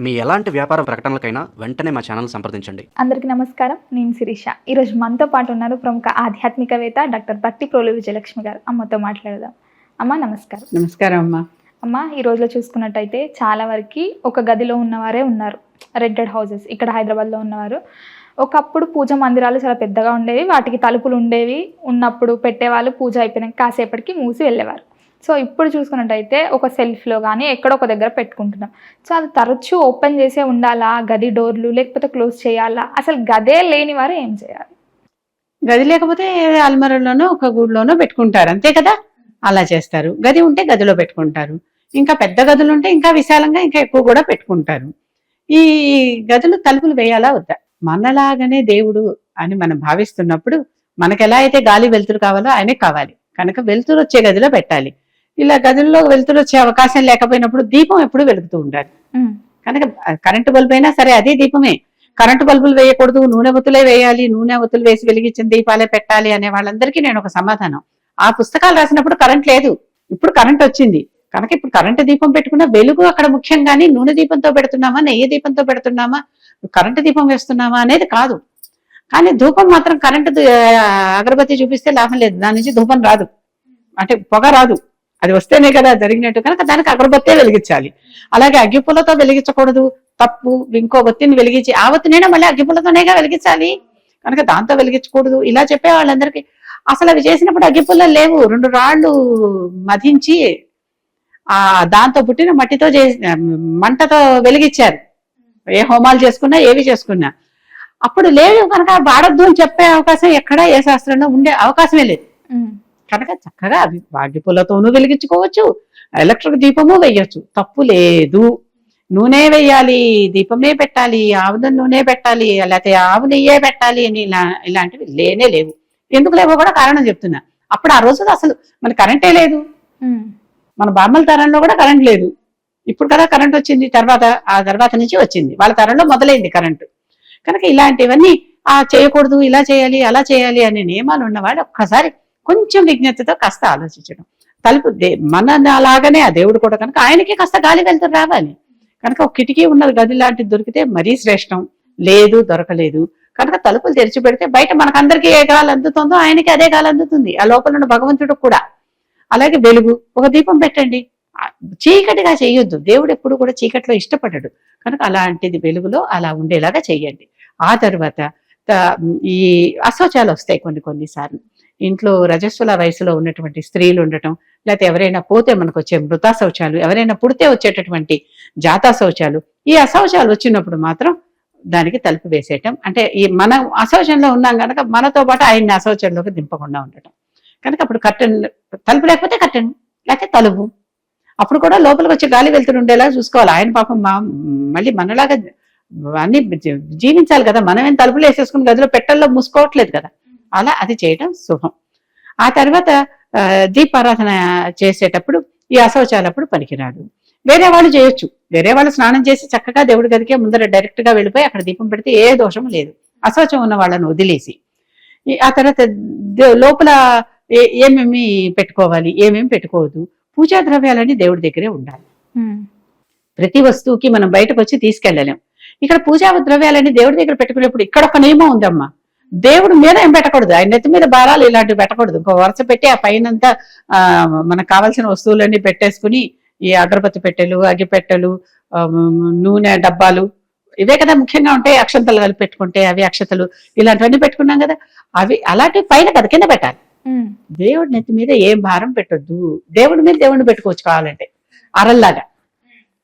మీ ఎలాంటి వ్యాపార ప్రకటనలకైనా వెంటనే మా ఛానల్ సంప్రదించండి. అందరికీ నమస్కారం. నేను శిరీష. ఈరోజు మనతో పాటు ఉన్నారు ప్రముఖ ఆధ్యాత్మికవేత్త డాక్టర్ బట్టి ప్రోలు విజయలక్ష్మి గారు. అమ్మతో మాట్లాడదాం. అమ్మ నమస్కారం. నమస్కారం అమ్మా. అమ్మ ఈ రోజులో చూసుకున్నట్టయితే చాలా వరకు ఒక గదిలో ఉన్నవారే ఉన్నారు. రెంటెడ్ హౌసెస్ ఇక్కడ హైదరాబాద్లో ఉన్నవారు. ఒకప్పుడు పూజ మందిరాలు చాలా పెద్దగా ఉండేవి. వాటికి తలుపులు ఉండేవి. ఉన్నప్పుడు పెట్టేవాళ్ళు పూజ అయిపోయినాక కాసేపటికి మూసి వెళ్ళేవారు. సో ఇప్పుడు చూసుకున్నట్టయితే ఒక సెల్ఫ్లో కానీ ఎక్కడో ఒక దగ్గర పెట్టుకుంటున్నాం. సో అది తరచూ ఓపెన్ చేసే ఉండాలా? గది డోర్లు లేకపోతే క్లోజ్ చేయాలా? అసలు గదే లేని వారు ఏం చేయాలి? గది లేకపోతే అల్మరలోనో ఒక గూడులోనో పెట్టుకుంటారు. అంతే కదా? అలా చేస్తారు. గది ఉంటే గదిలో పెట్టుకుంటారు. ఇంకా పెద్ద గదులు ఉంటే ఇంకా విశాలంగా ఇంకా ఎక్కువ కూడా పెట్టుకుంటారు. ఈ గదులు తలుపులు వేయాలా వద్దా? మనలాగనే దేవుడు అని మనం భావిస్తున్నప్పుడు మనకు ఎలా అయితే గాలి వెలుతురు కావాలో ఆయనే కావాలి. కనుక వెలుతురు వచ్చే గదిలో పెట్టాలి. ఇలా గదుల్లో వెలుతురు వచ్చే అవకాశం లేకపోయినప్పుడు దీపం ఎప్పుడు వెలుగుతూ ఉండాలి. కనుక కరెంటు బల్బు అయినా సరే అదే దీపమే. కరెంటు బల్బులు వేయకూడదు నూనె ఒత్తులే వేయాలి నూనె ఒత్తులు వేసి వెలిగించిన దీపాలే పెట్టాలి అనే వాళ్ళందరికీ నేను ఒక సమాధానం. ఆ పుస్తకాలు రాసినప్పుడు కరెంట్ లేదు. ఇప్పుడు కరెంట్ వచ్చింది. కనుక ఇప్పుడు కరెంటు దీపం పెట్టుకున్న వెలుగు అక్కడ ముఖ్యం కానీ నూనె దీపంతో పెడుతున్నామా నెయ్యి దీపంతో పెడుతున్నామా కరెంటు దీపం వేస్తున్నామా అనేది కాదు. కానీ ధూపం మాత్రం కరెంటు అగరబత్తి చూపిస్తే లాభం లేదు. దాని నుంచి ధూపం రాదు. అంటే పొగ రాదు. అది వస్తేనే కదా జరిగినట్టు కనుక దానికి అగరబత్తే వెలిగించాలి. అలాగే అగ్గిపుల్లతో వెలిగించకూడదు. తప్పు ఇంకో ఒత్తిని వెలిగించి ఆ ఒత్తినైనా మళ్ళీ అగ్గిపుల్లతోనేగా వెలిగించాలి. కనుక దాంతో వెలిగించకూడదు. ఇలా చెప్పే వాళ్ళందరికీ అసలు అవి చేసినప్పుడు అగ్గిపుల్లలు లేవు. రెండు రాళ్ళు మధించి ఆ దాంతో పుట్టిన మట్టితో చేసి మంటతో వెలిగించారు. ఏ హోమాలు చేసుకున్నా ఏవి చేసుకున్నా. అప్పుడు లేవు కనుక వాడద్దు అని చెప్పే అవకాశం ఎక్కడా ఏ శాస్త్రంలో ఉండే అవకాశమే లేదు. కనుక చక్కగా అవి వాగిపుల్లతోనూ వెలిగించుకోవచ్చు ఎలక్ట్రిక్ దీపము వేయొచ్చు తప్పు లేదు. నూనె వేయాలి దీపమే పెట్టాలి ఆవు నూనె పెట్టాలి లేకపోతే ఆవు నెయ్యే పెట్టాలి అని ఇలా ఇలాంటివి లేనే లేవు. ఎందుకు లేవో కూడా కారణం చెప్తున్నా. అప్పుడు ఆ రోజు అసలు మన కరెంటే లేదు. మన బామ్మల తరంలో కూడా కరెంట్ లేదు. ఇప్పుడు కదా కరెంట్ వచ్చింది తర్వాత ఆ తర్వాత నుంచి వచ్చింది. వాళ్ళ తరంలో మొదలైంది కరెంటు. కనుక ఇలాంటివన్నీ ఆ చేయకూడదు ఇలా చేయాలి అలా చేయాలి అనే నియమాలు ఉన్నవాడు ఒక్కసారి కొంచెం విజ్ఞతతో కాస్త ఆలోచించడం. తలుపు దే- మన అలాగనే ఆ దేవుడు కూడా కనుక ఆయనకి కాస్త గాలి వెళ్తూ రావాలి. కనుక ఒక కిటికీ ఉన్న గది లాంటిది దొరికితే మరీ శ్రేష్టం. లేదు దొరకలేదు. కనుక తలుపులు తెరిచి పెడితే బయట మనకందరికీ ఏ గాలి అందుతుందో ఆయనకి అదే గాలి అందుతుంది. ఆ లోపల ఉన్న భగవంతుడు కూడా. అలాగే వెలుగు ఒక దీపం పెట్టండి. చీకటిగా చేయొద్దు. దేవుడు ఎప్పుడు కూడా చీకట్లో ఇష్టపడడు. కనుక అలాంటిది వెలుగులో అలా ఉండేలాగా చెయ్యండి ఆ తర్వాత ఈ అశౌచాలు వస్తాయి కొన్ని కొన్నిసార్లు. ఇంట్లో రజస్సుల వయసులో ఉన్నటువంటి స్త్రీలు ఉండటం లేకపోతే ఎవరైనా పోతే మనకు వచ్చే మృతా శౌచాలు ఎవరైనా పుడితే వచ్చేటటువంటి జాతా శౌచాలు ఈ అశౌచాలు వచ్చినప్పుడు మాత్రం దానికి తలుపు వేసేయటం. అంటే ఈ మనం అశౌచంలో ఉన్నాం కనుక మనతో పాటు ఆయన్ని అశౌచంలోకి దింపకుండా ఉండటం. కనుక అప్పుడు కట్టెన్ తలుపు లేకపోతే కట్టెన్ లేకపోతే తలుపు. అప్పుడు కూడా లోపలికి వచ్చి గాలి వెళ్తురు ఉండేలా చూసుకోవాలి. ఆయన పాపం మా మళ్ళీ మనలాగా అన్ని జీ- జీవించాలి కదా. మనం ఏం తలుపులు వేసేసుకుని గదిలో పెట్టల్లో మూసుకోవట్లేదు కదా. అలా అది చేయడం శుభం. ఆ తర్వాత దీపారాధన చేసేటప్పుడు ఈ అశౌచాలప్పుడు పనికిరాడు వేరే వాళ్ళు చేయొచ్చు. వేరే వాళ్ళు స్నానం చేసి చక్కగా దేవుడి గదికే ముందర డైరెక్ట్గా వెళ్ళిపోయి అక్కడ దీపం పెడితే ఏ దోషం లేదు. అశౌచం ఉన్న వాళ్ళని వదిలేసి. ఆ తర్వాత లోపల ఏమేమి పెట్టుకోవాలి ఏమేమి పెట్టుకోవద్దు. పూజా ద్రవ్యాలన్నీ దేవుడి దగ్గరే ఉండాలి. ప్రతి వస్తువుకి మనం బయటకు వచ్చి తీసుకెళ్ళలేం. ఇక్కడ పూజా ద్రవ్యాలన్నీ దేవుడి దగ్గర పెట్టుకునేప్పుడు ఇక్కడ ఒక నియమం ఉందమ్మా. దేవుడు మీద ఏం పెట్టకూడదు. ఆయన నెత్తి మీద భారాలు ఇలాంటివి పెట్టకూడదు. ఇంకో వరుస పెట్టి ఆ పైనంతా మనకు కావాల్సిన వస్తువులన్నీ పెట్టేసుకుని ఈ అగరబత్తి పెట్టెలు అగ్గిపెట్టెలు నూనె డబ్బాలు ఇవే కదా ముఖ్యంగా ఉంటాయి. అక్షంతలు కలిపి పెట్టుకుంటే అవి అక్షతలు ఇలాంటివన్నీ పెట్టుకున్నాం కదా. అవి అలాంటివి పైన కదా కింద పెట్టాలి. దేవుడి నెత్తి మీద ఏం భారం పెట్టొద్దు. దేవుడి మీద దేవుడిని పెట్టుకోవచ్చు కావాలంటే. అరల్లాగా.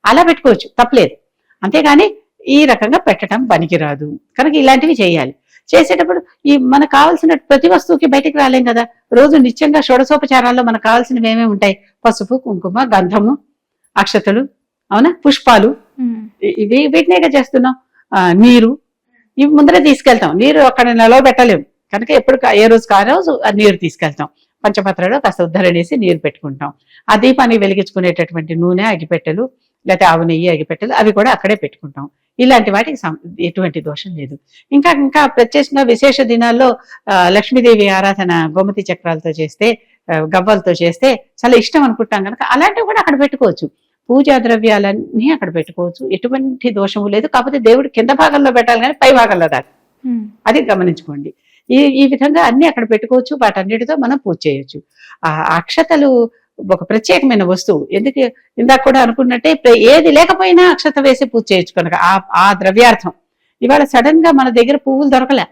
అలా పెట్టుకోవచ్చు. తప్పలేదు. అంతేగాని ఈ రకంగా పెట్టడం పనికిరాదు. కనుక ఇలాంటివి చేయాలి. చేసేటప్పుడు ఈ మనకు కావాల్సిన ప్రతి వస్తువుకి బయటికి రాలేం కదా? రోజు నిత్యంగా షోడసోపచారాల్లో మనకు కావాల్సినవి ఏమేమి ఉంటాయి? పసుపు కుంకుమ గంధము అక్షతలు అవునా? పుష్పాలు. ఇవి వీటినేగా చేస్తున్నాం. ఆ, నీరు. ఇవి ముందరే తీసుకెళ్తాం. నీరు అక్కడ నిలవబెట్టలేము కనుక ఎప్పుడు ఏ రోజు కా రోజు ఆ నీరు తీసుకెళ్తాం. పంచపత్రలో కాస్త ఉద్ధరణేసి నీరు పెట్టుకుంటాం. ఆ దీపాన్ని వెలిగించుకునేటటువంటి నూనె అగిపెట్టెలు లేకపోతే ఆవు నెయ్యి అగిపెట్టెలు అవి కూడా అక్కడే పెట్టుకుంటాం. ఇలాంటి వాటికి ఎటువంటి దోషం లేదు. ఇంకా ఇంకా ప్రత్యేకంగా విశేష దినాల్లో లక్ష్మీదేవి ఆరాధన గోమతి చక్రాలతో చేస్తే గవ్వలతో చేస్తే చాలా ఇష్టం అనుకుంటాం కనుక అలాంటివి కూడా అక్కడ పెట్టుకోవచ్చు. పూజా ద్రవ్యాలన్నీ అక్కడ పెట్టుకోవచ్చు. ఎటువంటి దోషము లేదు. కాకపోతే దేవుడు కింద భాగంలో పెట్టాలి కానీ పై భాగంలో ఉమ్, అది గమనించుకోండి. ఈ ఈ విధంగా అన్ని అక్కడ పెట్టుకోవచ్చు. వాటన్నిటితో మనం పూజ చేయొచ్చు. ఆ అక్షతలు ఒక ప్రత్యేకమైన వస్తువు. ఎందుకు? ఇందాక కూడా అనుకున్నట్టే ఏది లేకపోయినా అక్షత వేసి పూజ చేయొచ్చు కనుక. ఆ ఆ ద్రవ్యార్థం. ఇవాళ సడన్గా మన దగ్గర పువ్వులు దొరకలే.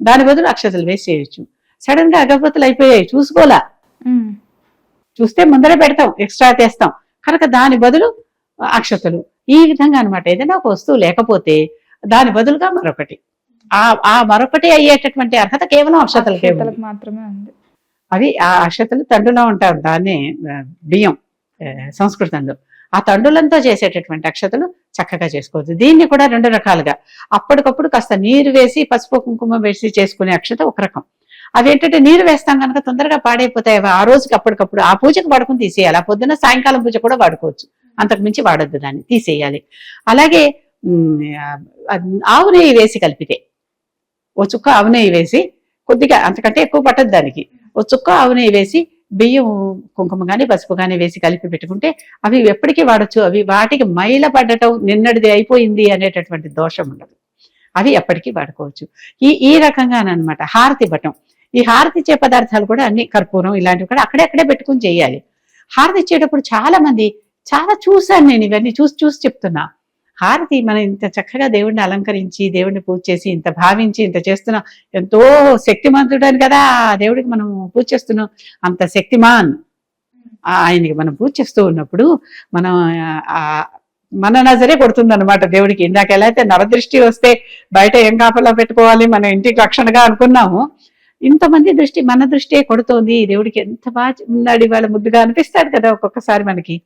దాని బదులు అక్షతలు వేసి చేయొచ్చు. సడన్గా అగరబత్తులు అయిపోయాయి. చూసుకోలా చూస్తే ముందరే పెడతాం. ఎక్స్ట్రా తెస్తాం. కనుక దాని బదులు అక్షతలు. ఈ విధంగా అన్నమాట. ఏదైనా ఒక వస్తువు లేకపోతే దాని బదులుగా మరొకటి. ఆ ఆ మరొకటి అయ్యేటటువంటి అర్హత కేవలం అక్షతలకు మాత్రమే ఉంది. అవి ఆ అక్షతలు తండులో ఉంటారు దాన్ని బియ్యం సంస్కృతంలో. ఆ తండులంతో చేసేటటువంటి అక్షతలు చక్కగా చేసుకోవచ్చు. దీన్ని కూడా రెండు రకాలుగా. అప్పటికప్పుడు కాస్త నీరు వేసి పసుపు కుంకుమ వేసి చేసుకునే అక్షత ఒక రకం. అదేంటంటే నీరు వేస్తాం కనుక తొందరగా పాడైపోతాయి ఆ రోజుకి అప్పటికప్పుడు ఆ పూజకు వాడుకుని తీసేయాలి. ఆ పొద్దున్న సాయంకాలం పూజ కూడా వాడుకోవచ్చు. అంతకు మించి వాడొద్దు దాన్ని తీసేయాలి. అలాగే ఆవు నెయ్యి వేసి కలిపితే ఓ చుక్క ఆవు నెయ్యి వేసి కొద్దిగా అంతకంటే ఎక్కువ పట్టదు దానికి. ఓ చుక్క ఆవు నెయ్యి వేసి బియ్యం కుంకుమ కానీ పసుపు కానీ వేసి కలిపి పెట్టుకుంటే అవి ఎప్పటికీ వాడచ్చు. అవి వాటికి మైల పడటం నిన్నటిది అయిపోయింది అనేటటువంటి దోషం ఉండదు. అవి ఎప్పటికీ వాడుకోవచ్చు. ఈ ఈ రకంగానమాట హారతి ఇవ్వటం. ఈ హారతి ఇచ్చే పదార్థాలు కూడా అన్ని కర్పూరం ఇలాంటివి కూడా అక్కడే అక్కడే పెట్టుకుని చేయాలి. హారతి ఇచ్చేటప్పుడు చాలా మంది చాలా చూశాను నేను ఇవన్నీ చూసి చూసి చెప్తున్నా. హారతి మనం ఇంత చక్కగా దేవుణ్ణి అలంకరించి దేవుణ్ణి పూజ చేసి ఇంత భావించి ఇంత చేస్తున్నాం. ఎంతో శక్తిమంతుడని కదా ఆ దేవుడికి మనం పూజ చేస్తున్నాం. అంత శక్తిమాన్ ఆ ఆయనకి మనం పూజ చేస్తూ ఉన్నప్పుడు మనం ఆ మన నజరే కొడుతుంది అనమాట దేవుడికి. ఇందాక ఎలా అయితే నరదృష్టి వస్తే బయట ఏం కాపలా పెట్టుకోవాలి మన ఇంటికి రక్షణగా అనుకున్నాము. ఇంతమంది దృష్టి మన దృష్టియే కొడుతోంది. దేవుడికి ఎంత బాగా ఉన్నాడు ఇవాళ ముద్దుగా అనిపిస్తాడు కదా ఒక్కొక్కసారి మనకి.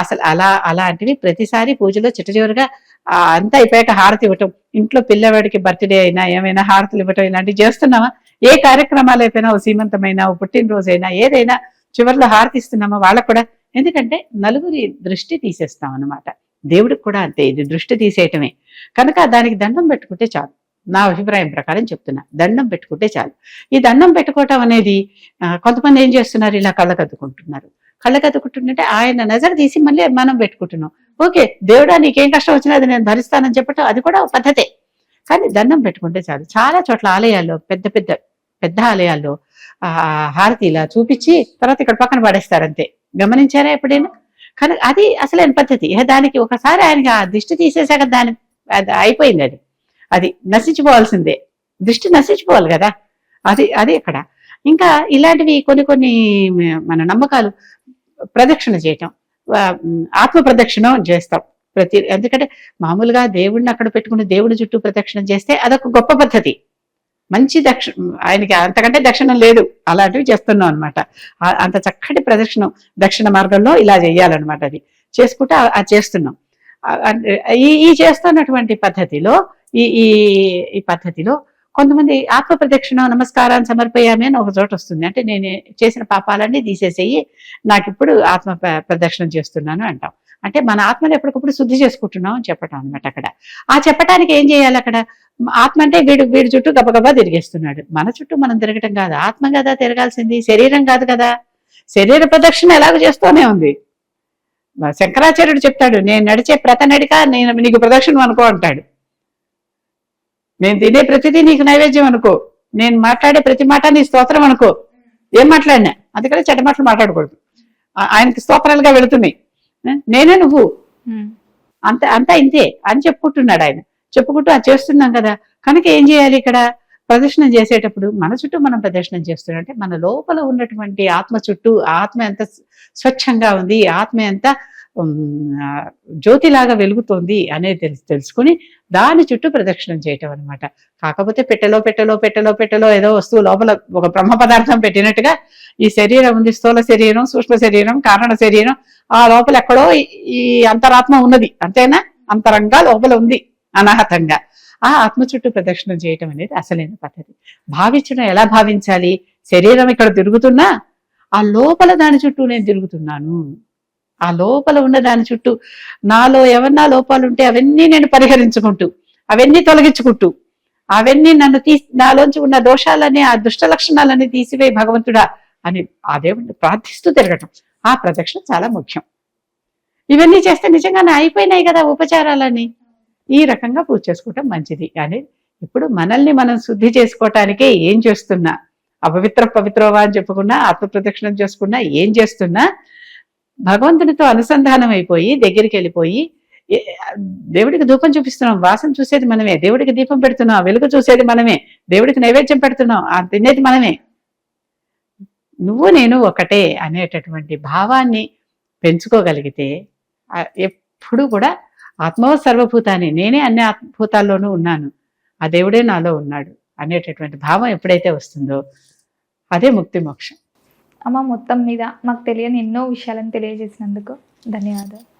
అసలు అలా అలాంటివి ప్రతిసారి పూజలో చిట్టచివరిగా ఆ అంతా అయిపోయాక హారతి ఇవ్వటం. ఇంట్లో పిల్లవాడికి బర్త్డే అయినా ఏమైనా హారతులు ఇవ్వటం ఇలాంటివి చేస్తున్నామా? ఏ కార్యక్రమాలు అయిపోయినా ఓ సీమంతమైనా ఓ పుట్టినరోజైనా ఏదైనా చివరిలో హారతి ఇస్తున్నామా వాళ్ళకు కూడా? ఎందుకంటే నలుగురి దృష్టి తీసేస్తాం అన్నమాట దేవుడికి కూడా అంతే ఇది దృష్టి తీసేయటమే. కనుక దానికి దండం పెట్టుకుంటే చాలు. నా అభిప్రాయం ప్రకారం చెప్తున్నా. దండం పెట్టుకుంటే చాలు. ఈ దండం పెట్టుకోవటం అనేది కొంతమంది ఏం చేస్తున్నారు? ఇలా కళ్ళకద్దుకుంటున్నారు కళ్ళకద్దుకుంటుంటే ఆయన నజర్ తీసి మళ్ళీ మనం పెట్టుకుంటున్నాం. ఓకే దేవుడా నీకేం కష్టం వచ్చినా అది నేను భరిస్తానని చెప్పటం అది కూడా పద్ధతే. కానీ దండం పెట్టుకుంటే చాలు. చాలా చోట్ల ఆలయాల్లో పెద్ద పెద్ద పెద్ద ఆలయాల్లో ఆ హారతి ఇలా చూపించి తర్వాత ఇక్కడ పక్కన పడేస్తారు అంతే. గమనించారా ఎప్పుడైనా? కానీ అది అసలైన పద్ధతి. దానికి ఒకసారి ఆయనకి ఆ దిష్టి తీసేసాక దాని అది అయిపోయింది అది. అది నశించిపోవాల్సిందే. దృష్టి నశించిపోవాలి కదా. అది అది ఇక్కడ ఇంకా ఇలాంటివి కొన్ని కొన్ని మన నమ్మకాలు ప్రదక్షిణ చేయటం. ఆత్మ ప్రదక్షిణం చేస్తాం. ప్రతి ఎందుకంటే మామూలుగా దేవుడిని అక్కడ పెట్టుకుని దేవుడి చుట్టూ ప్రదక్షిణం చేస్తే అదొక గొప్ప పద్ధతి. మంచి దక్ష ఆయనకి అంతకంటే దక్షిణం లేదు. అలాంటివి చేస్తున్నాం అనమాట అంత చక్కటి ప్రదక్షిణం దక్షిణ మార్గంలో ఇలా చేయాలన్నమాట అది. చేసుకుంటే అది చేస్తున్నాం. ఈ చేస్తున్నటువంటి పద్ధతిలో ఈ ఈ ఈ పద్ధతిలో కొంతమంది ఆత్మ ప్రదక్షిణ నమస్కారాన్ని సమర్పయామి అని ఒక చోట వస్తుంది. అంటే నేను చేసిన పాపాలన్నీ తీసేసేయి నాకు ఇప్పుడు ఆత్మ ప్ర- ప్రదక్షిణం చేస్తున్నాను అంటాం. అంటే మన ఆత్మను ఎప్పటికప్పుడు శుద్ధి చేసుకుంటున్నాం అని చెప్పటం అనమాట అక్కడ. ఆ చెప్పటానికి ఏం చేయాలి అక్కడ? ఆత్మ అంటే వీడు వీడి చుట్టూ గబగబా తిరిగేస్తున్నాడు. మన చుట్టూ మనం తిరగటం కాదు. ఆత్మ కదా తిరగాల్సింది శరీరం కాదు కదా. శరీర ప్రదక్షిణ ఎలాగో చేస్తూనే ఉంది. శంకరాచార్యుడు చెప్తాడు నేను నడిచే ప్రత నడిక నేను నీకు ప్రదక్షిణం అనుకో అంటాడు. నేను తినే ప్రతిదీ నీకు నైవేద్యం అనుకో. నేను మాట్లాడే ప్రతి మాట నీ స్తోత్రం అనుకో. ఏం మాట్లాడినా? అందుకని చెడ్డ మాటలు మాట్లాడకూడదు. ఆయనకి స్తోత్రాలుగా వెళుతున్నాయి? నేనే నువ్వు. అంత అంతా ఇంతే అని చెప్పుకుంటున్నాడు ఆయన. చెప్పుకుంటూ అది చేస్తున్నాం కదా. కనుక ఏం చేయాలి ఇక్కడ? ప్రదర్శనం చేసేటప్పుడు మన చుట్టూ మనం ప్రదర్శనం చేస్తున్నాం. అంటే మన లోపల ఉన్నటువంటి ఆత్మ చుట్టూ ఆత్మ ఎంత స్వచ్ఛంగా ఉంది ఆత్మ ఎంత జ్యోతిలాగా వెలుగుతోంది అనేది తెలుసు తెలుసుకుని దాని చుట్టూ ప్రదక్షిణం చేయటం అనమాట కాకపోతే పెట్టెలో పెట్టెలో పెట్టెలో పెట్టెలో ఏదో వస్తువు లోపల ఒక బ్రహ్మ పదార్థం పెట్టినట్టుగా ఈ శరీరం ఉంది. స్థూల శరీరం సూక్ష్మ శరీరం కారణ శరీరం ఆ లోపల ఎక్కడో ఈ- ఈ అంతరాత్మ ఉన్నది. అంతేనా? అంతరంగా లోపల ఉంది అనాహతంగా. ఆ ఆత్మ చుట్టూ ప్రదక్షిణం చేయటం అనేది అసలైన పద్ధతి. భావించడం ఎలా భావించాలి? శరీరం ఇక్కడ తిరుగుతున్నా ఆ లోపల దాని చుట్టూ నేను తిరుగుతున్నాను. ఆ లోపల ఉన్న దాని చుట్టూ నాలో ఏమన్నా లోపాలు ఉంటే అవన్నీ నేను పరిహరించుకుంటూ అవన్నీ తొలగించుకుంటూ అవన్నీ నన్ను తీ నాలోంచి ఉన్న దోషాలని ఆ దుష్ట లక్షణాలని తీసివేయి భగవంతుడా అని ఆ దేవుడిని ప్రార్థిస్తూ తిరగటం. ఆ ప్రదక్షిణ చాలా ముఖ్యం. ఇవన్నీ చేస్తే నిజంగానే అయిపోయినాయి కదా ఉపచారాలని ఈ రకంగా పూజ చేసుకోవటం మంచిది. కానీ ఇప్పుడు మనల్ని మనం శుద్ధి చేసుకోవటానికే ఏం చేస్తున్నా? అపవిత్ర పవిత్రవా అని చెప్పుకున్నా ఆత్మ ప్రదక్షిణం చేసుకున్నా ఏం చేస్తున్నా? భగవంతునితో అనుసంధానం అయిపోయి దగ్గరికి వెళ్ళిపోయి దేవుడికి ధూపం చూపిస్తున్నాం వాసన చూసేది మనమే దేవుడికి దీపం పెడుతున్నాం వెలుగు చూసేది మనమే దేవుడికి నైవేద్యం పెడుతున్నాం ఆ తినేది మనమే. నువ్వు నేను ఒకటే అనేటటువంటి భావాన్ని పెంచుకోగలిగితే ఎప్పుడు కూడా ఆత్మవ సర్వభూతాన్ని నేనే అన్ని ఆత్మభూతాల్లోనూ ఉన్నాను ఆ దేవుడే నాలో ఉన్నాడు అనేటటువంటి భావం ఎప్పుడైతే వస్తుందో అదే ముక్తి మోక్షం. అమ్మ మొత్తం మీద మాకు తెలియని ఎన్నో విషయాలను తెలియజేసినందుకు ధన్యవాదాలు.